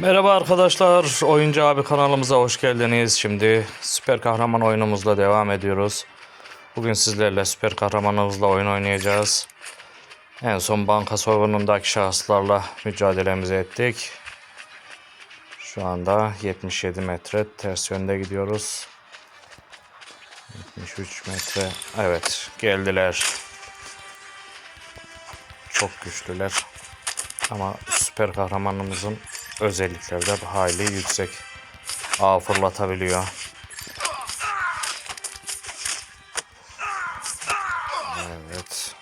Merhaba arkadaşlar, Oyuncu Abi kanalımıza hoş geldiniz. Şimdi süper kahraman oyunumuzla devam ediyoruz. Bugün sizlerle süper kahramanımızla oyun oynayacağız. En son banka soygunundaki şahıslarla mücadelemizi ettik. Şu anda 77 metre ters yönde gidiyoruz. 73 metre. Evet, geldiler. Çok güçlüler. Ama süper kahramanımızın özellikleri de hayli yüksek. Ağ fırlatabiliyor. Evet.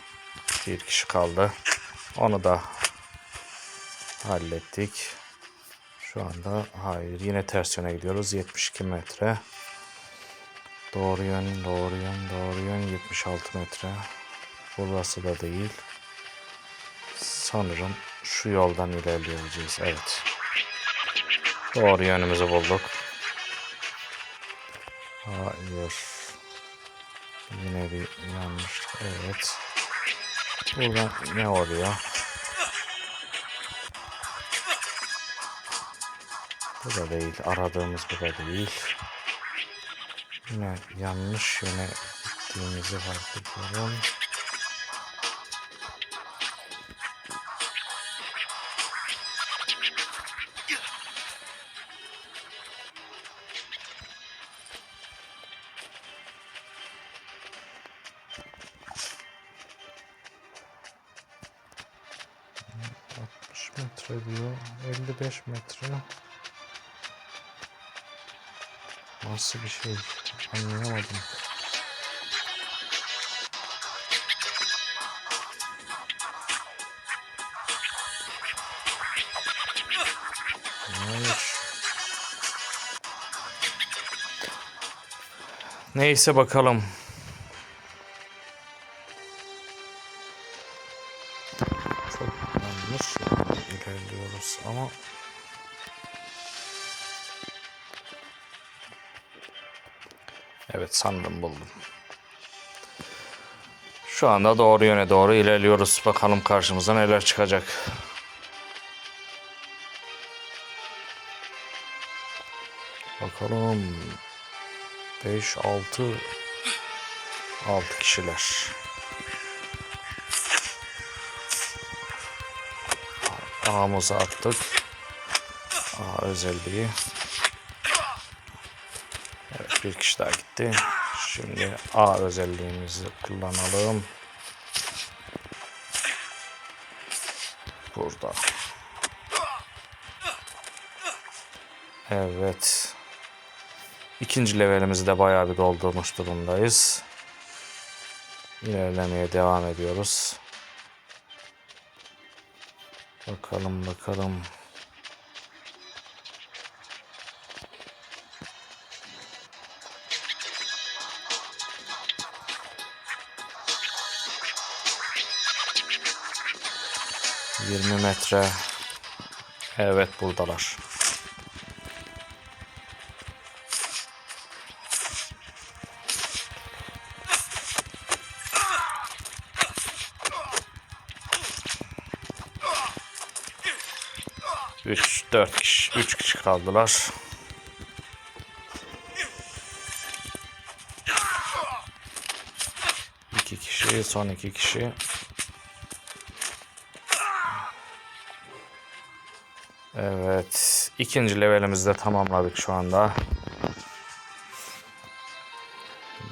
Bir kişi kaldı. Onu da hallettik. Şu anda hayır yine ters yöne gidiyoruz. 72 metre. Doğru yön, doğru yön, doğru yön 76 metre. Burası da değil. Sanırım şu yoldan ilerleyeceğiz. Evet. Doğru yönümüzü bulduk. Hayır. Yine bir yanlış. Evet. Burada ne oluyor? Bu da değil. Aradığımız bu da değil. Yine yanlış yöne gittiğimizi fark ediyorum. Metre diyor. 55 metre. Nasıl bir şey? Anlayamadım. Hayır. Neyse bakalım. Çok ilerliyoruz ama Evet sandım buldum. Şu anda doğru yöne doğru ilerliyoruz. Bakalım karşımıza neler çıkacak. Bakalım. 5 6 6 kişiler. Ağımızı attık. Aa, özelliği. Evet bir kişi daha gitti. Şimdi A özelliğimizi kullanalım. Burada. Evet. İkinci levelimizi de bayağı bir doldurmuş durumdayız. İlerlemeye devam ediyoruz. Bakalım bakalım. Yirmi metre. Evet buradalar. Üç, dört kişi, üç kişi kaldılar. İki kişi, son iki kişi. Evet, ikinci levelimizi de tamamladık şu anda.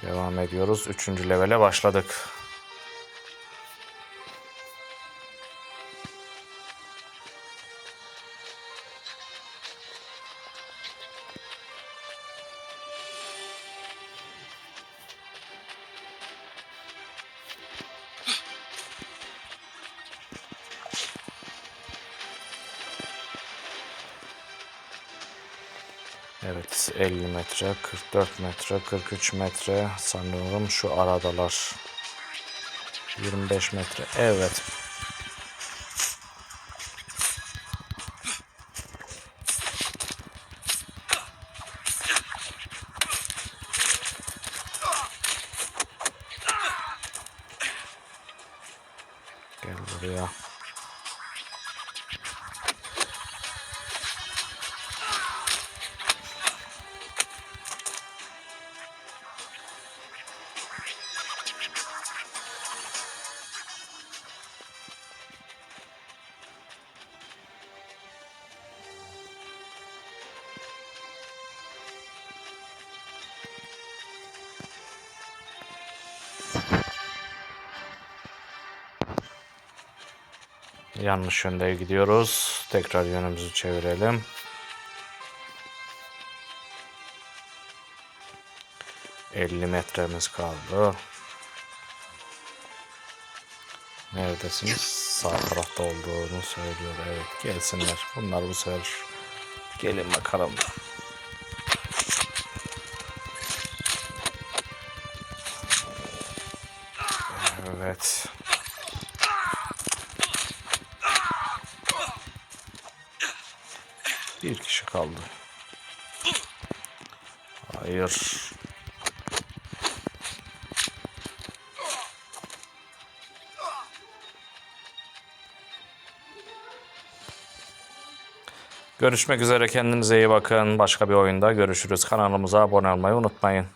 Devam ediyoruz. Üçüncü levele başladık. Evet 50 metre, 44 metre, 43 metre sanıyorum şu aradalar. 25 metre evet. Gel buraya. Yanlış yönde gidiyoruz. Tekrar yönümüzü çevirelim. Elli metremiz kaldı. Neredesiniz? Sağ tarafta olduğunu söylüyor. Evet gelsinler. Bunlar bu sefer gelin bakalım. Evet. Bir kişi kaldı. Hayır. Görüşmek üzere kendinize iyi bakın. Başka bir oyunda görüşürüz. Kanalımıza abone olmayı unutmayın.